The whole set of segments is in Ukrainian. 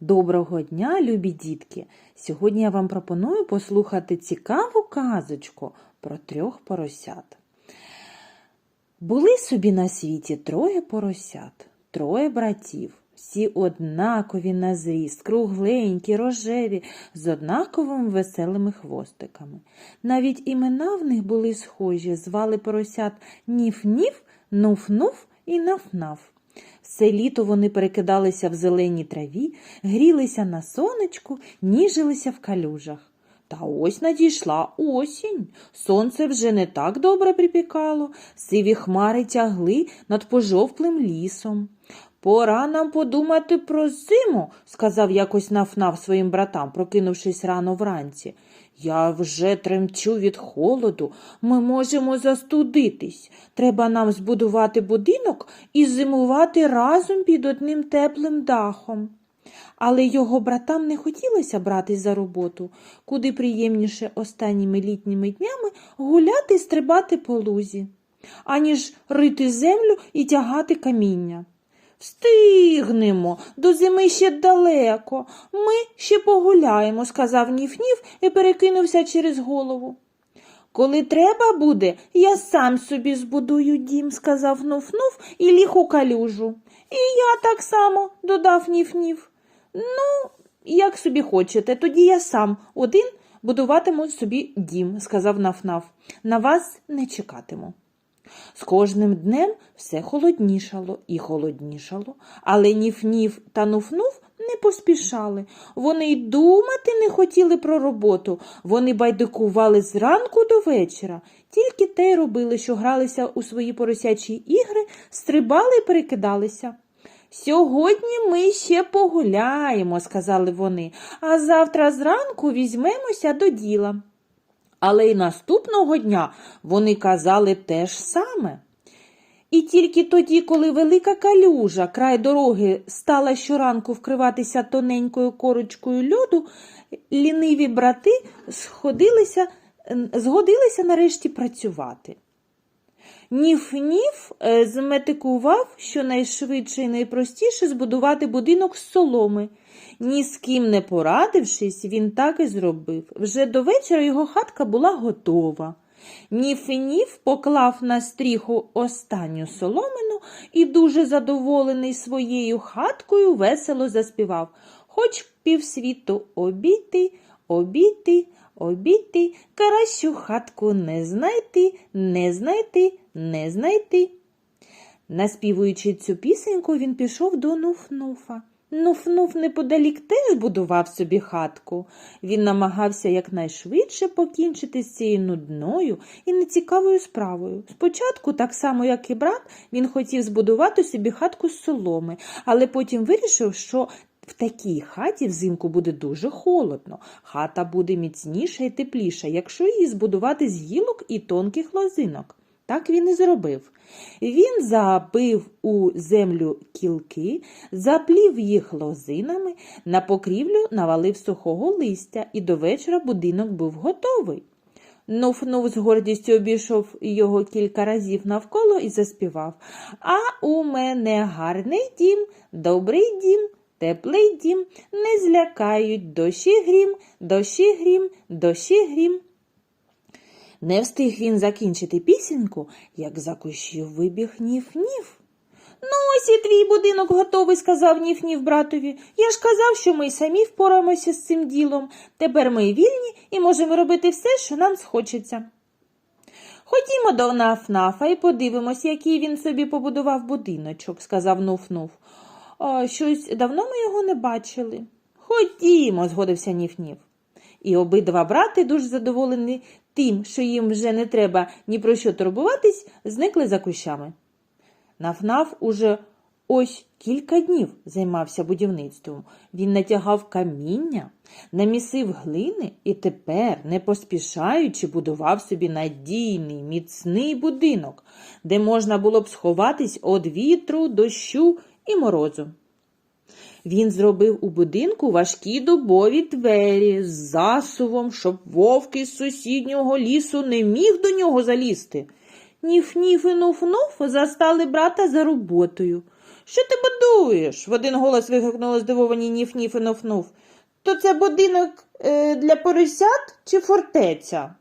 Доброго дня, любі дітки! Сьогодні я вам пропоную послухати цікаву казочку про трьох поросят. Були собі на світі троє поросят, троє братів, всі однакові на зріст, кругленькі, рожеві, з однаковими веселими хвостиками. Навіть імена в них були схожі, звали поросят Ніф-Ніф, Нуф-Нуф і Наф-Наф. Все літо вони перекидалися в зеленій траві, грілися на сонечку, ніжилися в калюжах. Та ось надійшла осінь. Сонце вже не так добре припікало, сиві хмари тягли над пожовклим лісом. Пора нам подумати про зиму, сказав якось нафнав своїм братам, прокинувшись рано вранці. Я вже тремчу від холоду, ми можемо застудитись. Треба нам збудувати будинок і зимувати разом під одним теплим дахом. Але його братам не хотілося братись за роботу, куди приємніше останніми літніми днями гуляти й стрибати по лузі, аніж рити землю і тягати каміння. Встигнемо, до зими ще далеко. Ми ще погуляємо, сказав Ніф-Ніф і перекинувся через голову. Коли треба буде, я сам собі збудую дім, сказав Нуф-Нуф і ліг у калюжу. І я так само, додав Ніф-Ніф. Ну, як собі хочете, тоді я сам один будуватиму собі дім, сказав Наф-Наф. На вас не чекатиму. З кожним днем все холоднішало і холоднішало, але Ніф-Ніф та Нуф-Нуф не поспішали. Вони й думати не хотіли про роботу. Вони байдикували зранку до вечора. Тільки те й робили, що гралися у свої поросячі ігри, стрибали і перекидалися. Сьогодні ми ще погуляємо, сказали вони, а завтра зранку візьмемося до діла. Але й наступного дня вони казали те ж саме. І тільки тоді, коли велика калюжа край дороги стала щоранку вкриватися тоненькою корочкою льоду, ліниві брати сходилися, згодилися нарешті працювати. Ніф-ніф е, зметикував, що найшвидше і найпростіше збудувати будинок з соломи. Ні з ким не порадившись, він так і зробив. Вже до вечора його хатка була готова. Ніф-ніф поклав на стріху останню соломину і, дуже задоволений своєю хаткою, весело заспівав Хоч півсвіту обійти, обійти, обійти, кращу хатку не знайти, не знайти, не знайти. Наспівуючи цю пісеньку, він пішов до Нуф-Нуфа. Нуф-Нуф неподалік теж будував собі хатку. Він намагався якнайшвидше покінчити з цією нудною і нецікавою справою. Спочатку, так само як і брат, він хотів збудувати собі хатку з соломи, але потім вирішив, що в такій хаті взимку буде дуже холодно. Хата буде міцніша і тепліша, якщо її збудувати з гілок і тонких лозинок. Так він і зробив. Він забив у землю кілки, заплів їх лозинами, на покрівлю навалив сухого листя, і до вечора будинок був готовий. Нуф-нуф з гордістю обійшов його кілька разів навколо і заспівав А у мене гарний дім, добрий дім, теплий дім, не злякають дощі грім, дощі грім, дощі грім. Не встиг він закінчити пісеньку, як за кущів вибіг ніф-ніф. Ну, ось і твій будинок готовий, сказав ніф-ніф братові. Я ж казав, що ми й самі впораємося з цим ділом. Тепер ми вільні і можемо робити все, що нам схочеться. Ходімо до Наф-Нафа і подивимось, який він собі побудував будиночок, сказав Нуф-Нуф. Щось давно ми його не бачили. Ходімо, згодився Ніф-Ніф. І обидва брати, дуже задоволені тим, що їм вже не треба ні про що турбуватись, зникли за кущами. Наф-Наф уже ось кілька днів займався будівництвом. Він натягав каміння, намісив глини і тепер, не поспішаючи, будував собі надійний, міцний будинок, де можна було б сховатись від вітру, дощу і морозу. Він зробив у будинку важкі дубові двері з засувом, щоб вовки з сусіднього лісу не міг до нього залізти. Ніф-ніф і нуф-нуф застали брата за роботою. Що ти будуєш? в один голос вигукнули здивовані ніф-ніф і ноф-нуф. То це будинок е, для поросят чи фортеця?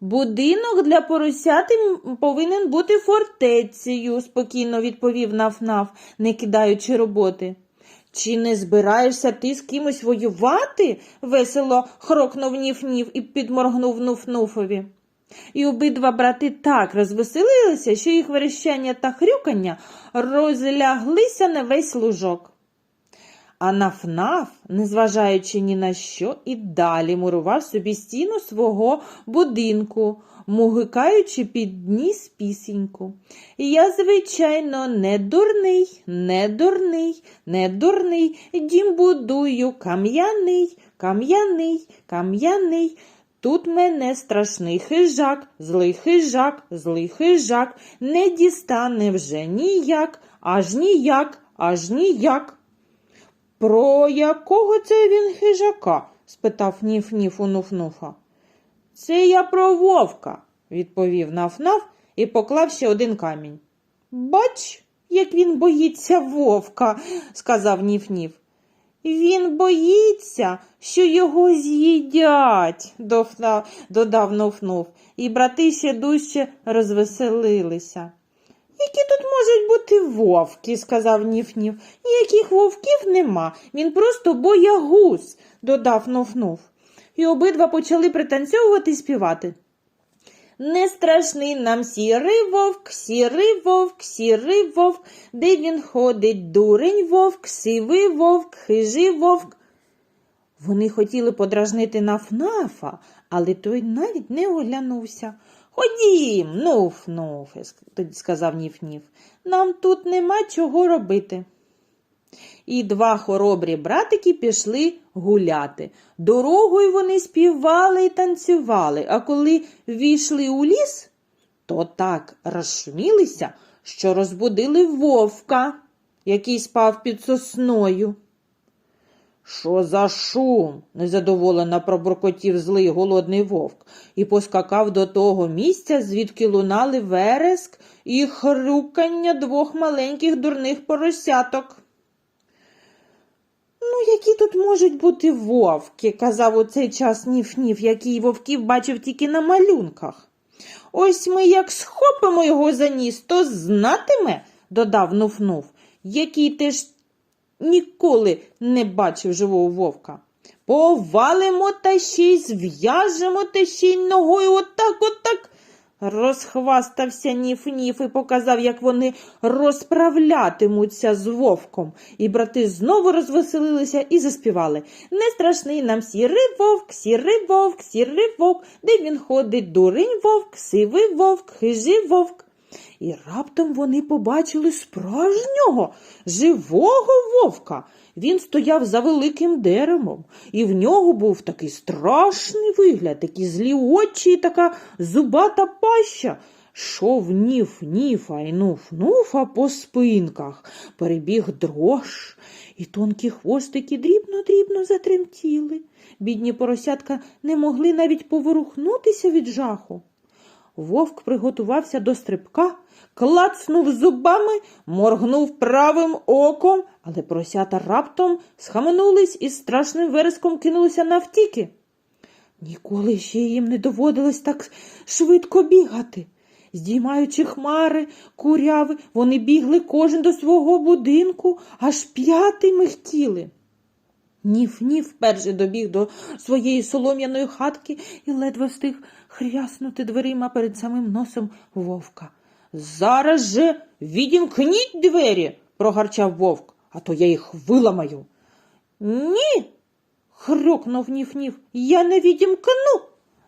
Будинок для поросят повинен бути фортецею, спокійно відповів Наф-Наф, не кидаючи роботи. Чи не збираєшся ти з кимось воювати? весело хрокнув Ніф-Ніф і підморгнув Нуф-Нуфові. І обидва брати так розвеселилися, що їх верещання та хрюкання розляглися на весь лужок. А Наф-Наф, незважаючи ні на що, і далі мурував собі стіну свого будинку, мугикаючи під ніс пісеньку. Я, звичайно, не дурний, не дурний, не дурний, дім будую кам'яний, кам'яний, кам'яний. Тут мене страшний хижак, злий хижак, злий хижак, не дістане вже ніяк, аж ніяк, аж ніяк. Про якого це він хижака? спитав Ніф-Ніф у Нуф-Нуфа. Це я про вовка, відповів Наф-Наф і поклав ще один камінь. Бач, як він боїться вовка, сказав Ніф-Ніф. Він боїться, що його з'їдять, додав Нуф-Нуф, і брати ще дужче розвеселилися. Які тут можуть бути вовки, сказав Ніф-Ніф. Ніяких вовків нема, він просто боягуз, додав Нуф-Нуф. І обидва почали пританцьовувати і співати. Не страшний нам сірий вовк, сірий вовк, сірий вовк, де він ходить дурень вовк, сивий вовк, хижий вовк. Вони хотіли подражнити Нафнафа, але той навіть не оглянувся. Ходім, нуф, нуф, сказав Ніф-Ніф. Нам тут нема чого робити. І два хоробрі братики пішли гуляти. Дорогою вони співали і танцювали, а коли війшли у ліс, то так розшумілися, що розбудили вовка, який спав під сосною. Що за шум? незадоволено пробуркотів злий голодний вовк і поскакав до того місця, звідки лунали вереск і хрюкання двох маленьких дурних поросяток. Ну, які тут можуть бути вовки, казав у цей час Ніф-Ніф, який вовків бачив тільки на малюнках. Ось ми як схопимо його за ніс, то знатиме, додав Нуф-Нуф, який теж ніколи не бачив живого вовка. Повалимо та ще й зв'яжемо та ще й ногою отак, отак. Розхвастався Ніф-Ніф і показав, як вони розправлятимуться з вовком. І брати знову розвеселилися і заспівали. Не страшний нам сірий вовк, сірий вовк, сірий вовк, де він ходить дурень вовк, сивий вовк, хижий вовк. І раптом вони побачили справжнього, живого вовка. Він стояв за великим деревом, і в нього був такий страшний вигляд, такі злі очі і така зубата паща. Шов ніф ніфа і нуф нуфа по спинках, перебіг дрож, і тонкі хвостики дрібно-дрібно затремтіли. Бідні поросятка не могли навіть поворухнутися від жаху. Вовк приготувався до стрибка, клацнув зубами, моргнув правим оком, але поросята раптом схаменулись і страшним вереском кинулися навтіки. Ніколи ще їм не доводилось так швидко бігати. Здіймаючи хмари, куряви, вони бігли кожен до свого будинку, аж п'яти михтіли. Ніф-ніф перший добіг до своєї солом'яної хатки і ледве встиг хряснути дверима перед самим носом вовка. Зараз же відімкніть двері, прогарчав вовк, а то я їх виламаю. Ні. хрюкнув Ніф-Ніф, я не відімкну.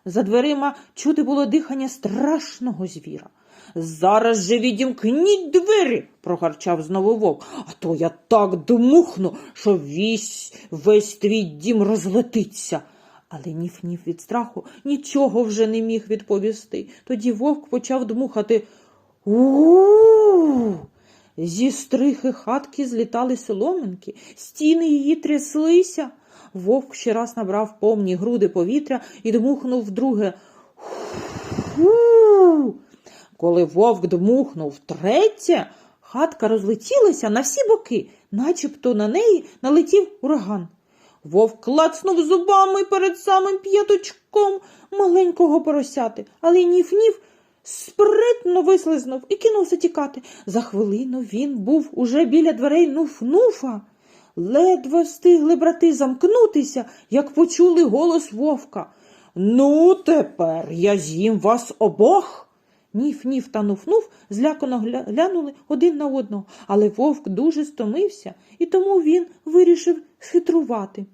За дверима чути було дихання страшного звіра. Зараз же відімкніть двері, прогарчав знову вовк, а то я так дмухну, що весь, весь твій дім розлетиться. Але Ніф-Ніф від страху нічого вже не міг відповісти. Тоді вовк почав дмухати. у Зі стрихи хатки злітали соломинки, стіни її тряслися. Вовк ще раз набрав повні груди повітря і дмухнув вдруге. Ху! Коли вовк дмухнув третє, Хатка розлетілася на всі боки, начебто на неї налетів ураган. Вовк клацнув зубами перед самим п'яточком маленького поросяти, але ніф-ніф спритно вислизнув і кинувся тікати. За хвилину він був уже біля дверей нуф-нуфа. Ледве встигли брати замкнутися, як почули голос вовка. Ну, тепер я з'їм вас обох. Ніф-ніф та нуф-нуф злякано глянули один на одного, але вовк дуже стомився, і тому він вирішив схитрувати.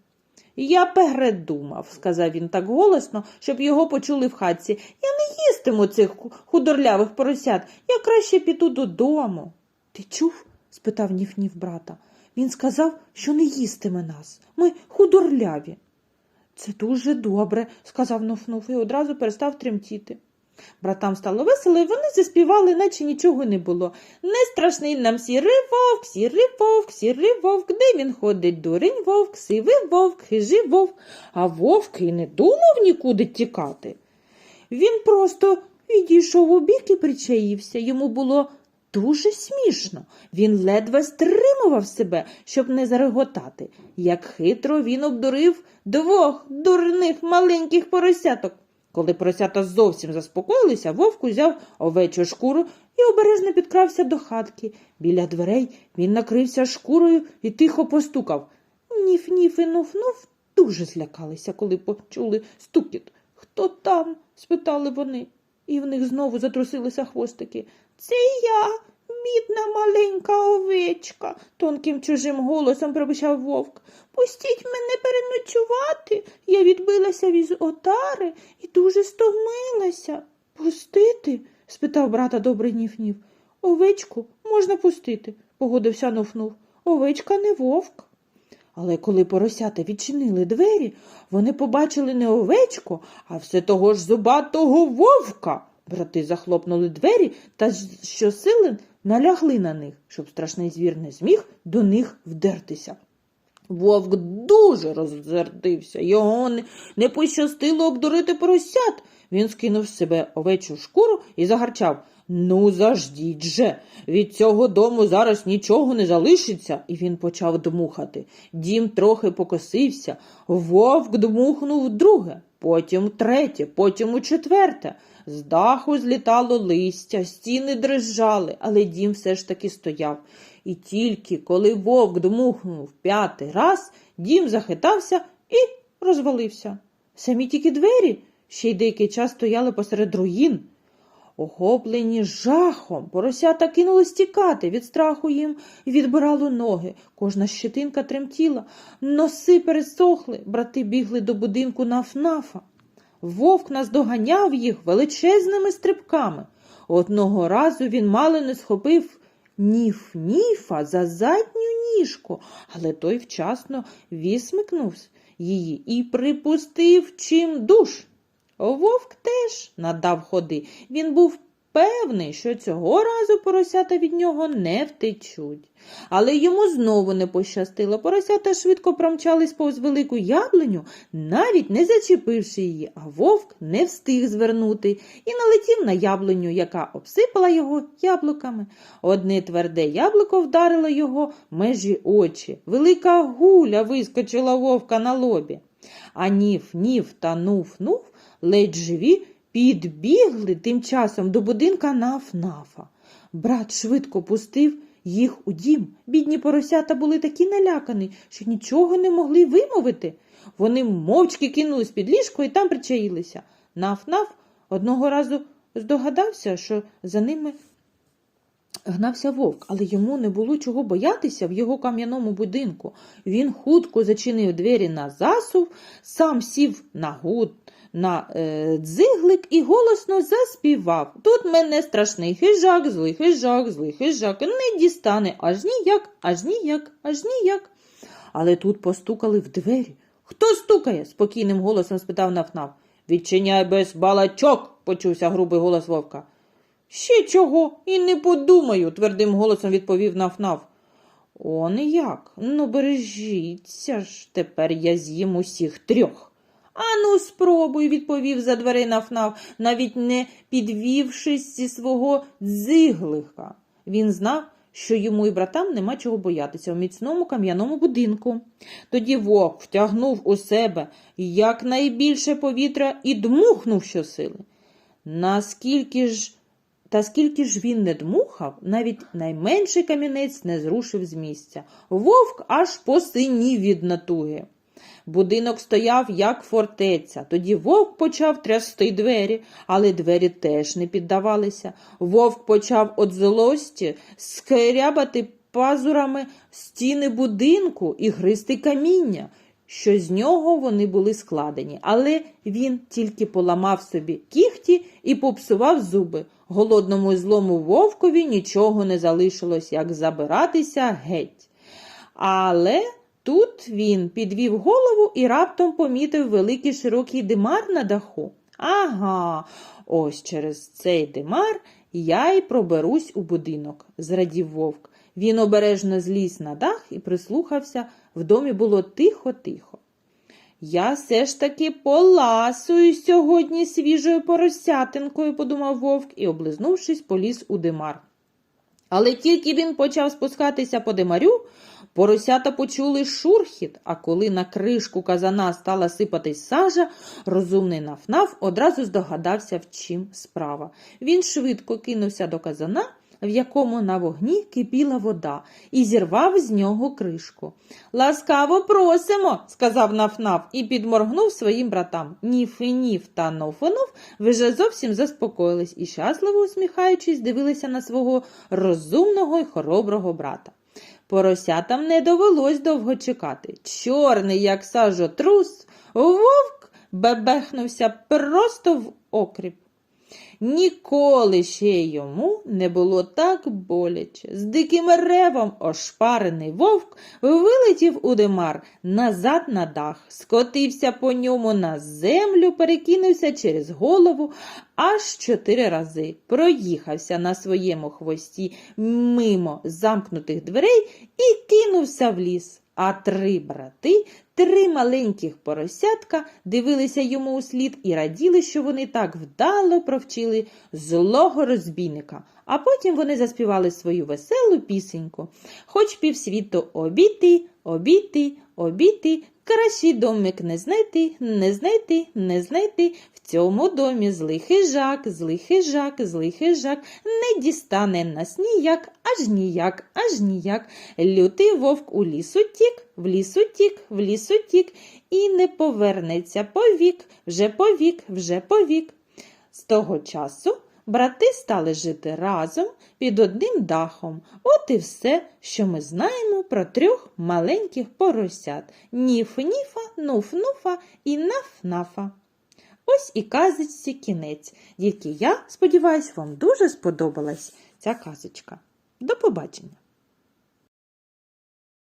Я передумав, сказав він так голосно, щоб його почули в хатці. Я не їстиму цих худорлявих поросят, я краще піду додому. Ти чув? спитав Ніф-Ніф брата. Він сказав, що не їстиме нас. Ми худорляві. Це дуже добре, сказав Нуф-Нуф і одразу перестав тремтіти. Братам стало весело, і вони заспівали, наче нічого не було. Не страшний нам сірий вовк, сірий вовк, сірий вовк, де він ходить, дурень вовк, сивий вовк, хижий вовк, а вовк і не думав нікуди тікати. Він просто відійшов у бік і причаївся. Йому було дуже смішно. Він ледве стримував себе, щоб не зареготати. Як хитро він обдурив двох дурних маленьких поросяток. Коли поросята зовсім заспокоїлися, вовк узяв овечу шкуру і обережно підкрався до хатки. Біля дверей він накрився шкурою і тихо постукав. Ніф-ніф і нуф-нуф дуже злякалися, коли почули стукіт. Хто там? спитали вони, і в них знову затрусилися хвостики. Це я, бідна маленька овечка, тонким чужим голосом пробичав вовк. Пустіть мене переночувати. Я відбилася від отари і дуже стомилася. Пустити? спитав брата добрий ніф-ніф. Овечку можна пустити, погодився нуф-нуф. Овечка не вовк. Але коли поросята відчинили двері, вони побачили не овечку, а все того ж зубатого вовка. Брати захлопнули двері та щосили налягли на них, щоб страшний звір не зміг до них вдертися. Вовк дуже розсердився, його не, не пощастило обдурити поросят. Він скинув з себе овечу шкуру і загарчав. Ну, заждіть же, від цього дому зараз нічого не залишиться, і він почав дмухати. Дім трохи покосився, вовк дмухнув друге, потім третє, потім у четверте. З даху злітало листя, стіни дрижали, але дім все ж таки стояв. І тільки коли вовк дмухнув п'ятий раз, дім захитався і розвалився. Самі тільки двері ще й деякий час стояли посеред руїн. Охоплені жахом, поросята кинулись тікати, від страху їм відбирало ноги, кожна щетинка тремтіла, носи пересохли, брати бігли до будинку нафнафа. Вовк наздоганяв їх величезними стрибками. Одного разу він мало не схопив ніф-ніфа за задню ніжку, але той вчасно вісмикнув її і припустив чим душ. Вовк теж надав ходи. Він був певний, що цього разу поросята від нього не втечуть. Але йому знову не пощастило. Поросята швидко промчались повз велику яблуню, навіть не зачепивши її, а вовк не встиг звернути і налетів на яблуню, яка обсипала його яблуками. Одне тверде яблуко вдарило його межі очі. Велика гуля вискочила вовка на лобі. А ніф-ніф та нуф-нуф ледь живі підбігли тим часом до будинка наф-нафа. Брат швидко пустив їх у дім. Бідні поросята були такі налякані, що нічого не могли вимовити. Вони мовчки кинулись під ліжко і там причаїлися. Наф-наф одного разу здогадався, що за ними гнався вовк, але йому не було чого боятися в його кам'яному будинку. Він хутко зачинив двері на засув, сам сів на гуд, на е, дзиглик і голосно заспівав. Тут мене страшний хижак, злий хижак, злий хижак, не дістане аж ніяк, аж ніяк, аж ніяк. Але тут постукали в двері. Хто стукає? спокійним голосом спитав Нафнаф. Відчиняй без балачок, почувся грубий голос вовка. Ще чого? І не подумаю, твердим голосом відповів Нафнаф. Он як? Ну, бережіться ж, тепер я з'їм усіх трьох. Ану, спробуй, відповів за дверей Нафнаф, навіть не підвівшись зі свого дзиглика. Він знав, що йому і братам нема чого боятися у міцному кам'яному будинку. Тоді вовк втягнув у себе якнайбільше повітря і дмухнув щосили. Наскільки ж та скільки ж він не дмухав, навіть найменший камінець не зрушив з місця. Вовк аж посинів від натуги. Будинок стояв, як фортеця. Тоді вовк почав трясти двері, але двері теж не піддавалися. Вовк почав від злості скрябати пазурами стіни будинку і гристи каміння, що з нього вони були складені. Але він тільки поламав собі кіхті і попсував зуби. Голодному і злому вовкові нічого не залишилось, як забиратися геть. Але тут він підвів голову і раптом помітив великий широкий димар на даху. Ага, ось через цей димар я й проберусь у будинок, зрадів вовк. Він обережно зліз на дах і прислухався. В домі було тихо-тихо. Я все ж таки поласую сьогодні свіжою поросятинкою, подумав вовк і, облизнувшись, поліз у димар. Але тільки він почав спускатися по димарю, поросята почули шурхіт, а коли на кришку казана стала сипатись сажа, розумний нафнаф одразу здогадався, в чим справа. Він швидко кинувся до казана, в якому на вогні кипіла вода, і зірвав з нього кришку. Ласкаво просимо, сказав нафнаф і підморгнув своїм братам. Ніф і та нофонув вже зовсім заспокоїлись і, щасливо усміхаючись, дивилися на свого розумного й хороброго брата. Поросятам не довелось довго чекати. Чорний, як сажотрус, вовк бебехнувся просто в окріп. Ніколи ще йому не було так боляче. З диким ревом ошпарений вовк вилетів у димар назад на дах, скотився по ньому на землю, перекинувся через голову аж чотири рази, проїхався на своєму хвості мимо замкнутих дверей і кинувся в ліс. А три брати, три маленьких поросятка дивилися йому у слід і раділи, що вони так вдало провчили злого розбійника. А потім вони заспівали свою веселу пісеньку. Хоч півсвіту обійти, обійти, обійти, кращий домик не знайти, не знайти, не знайти. Цьому домі злий хижак, злий хижак, злий хижак, не дістане нас ніяк, аж ніяк, аж ніяк. Лютий вовк у лісу тік, в лісу тік, в лісу тік, і не повернеться повік, вже повік, вже повік. З того часу брати стали жити разом під одним дахом. От і все, що ми знаємо про трьох маленьких поросят Ніф-ніфа, нуф-нуфа і наф-нафа. Ось і казочці кінець. Дітки, я сподіваюся, вам дуже сподобалась ця казочка. До побачення!